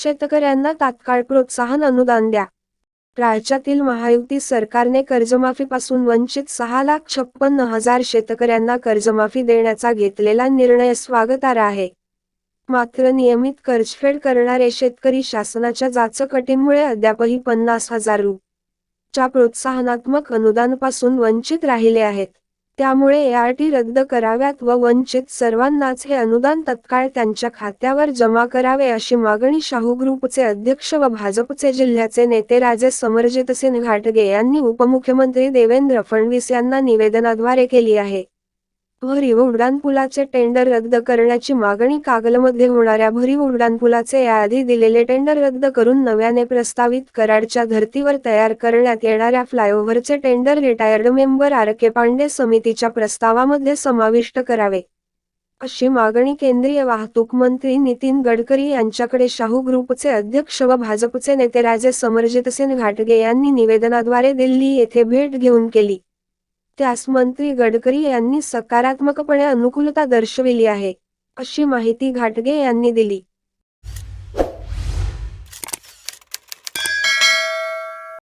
शेतकऱ्यांना तात्काळ प्रोत्साहन अनुदान द्या राज्यातील महायुती सरकारने कर्जमाफीपासून वंचित सहा लाख छप्पन्न हजार शेतकऱ्यांना कर्जमाफी देण्याचा घेतलेला निर्णय स्वागतार्ह आहे मात्र नियमित कर्जफेड करणारे शेतकरी शासनाच्या जाचकटींमुळे अद्यापही पन्नास हजार रु. च्या प्रोत्साहनात्मक अनुदानपासून वंचित राहिले आहेत त्यामुळे एआरटी रद्द कराव्यात व वंचित सर्वांनाच हे अनुदान तत्काळ त्यांच्या खात्यावर जमा करावे अशी मागणी शाहू ग्रुपचे अध्यक्ष व भाजपचे जिल्ह्याचे नेते राजे समरजितसिंह घाटगे यांनी उपमुख्यमंत्री देवेंद्र फडणवीस यांना निवेदनाद्वारे केली आहे. भरीव उड्डाणपुलाचे टेंडर रद्द करण्याची मागणी कागलमध्ये होणाऱ्या भरीव उड्डाणपुलाचे याआधी दिलेले टेंडर रद्द करून नव्याने प्रस्तावित कराडच्या धर्तीवर तयार करण्यात येणाऱ्या फ्लायओव्हरचे tender retired member R K Pandey समितीच्या प्रस्तावामध्ये समाविष्ट करावे. अशी मागणी केंद्रीय वाहतूक मंत्री नितीन गडकरी यांच्याकडे शाहू ग्रुपचे अध्यक्ष व भाजपचे नेते राजे समरजितसिंह घाटगे यांनी निवेदनाद्वारे दिल्ली येथे भेट घेऊन केली. त्यास मंत्री गडकरी यांनी सकारात्मकपणे अनुकूलता दर्शविली आहे अशी माहिती घाटगे यांनी दिली.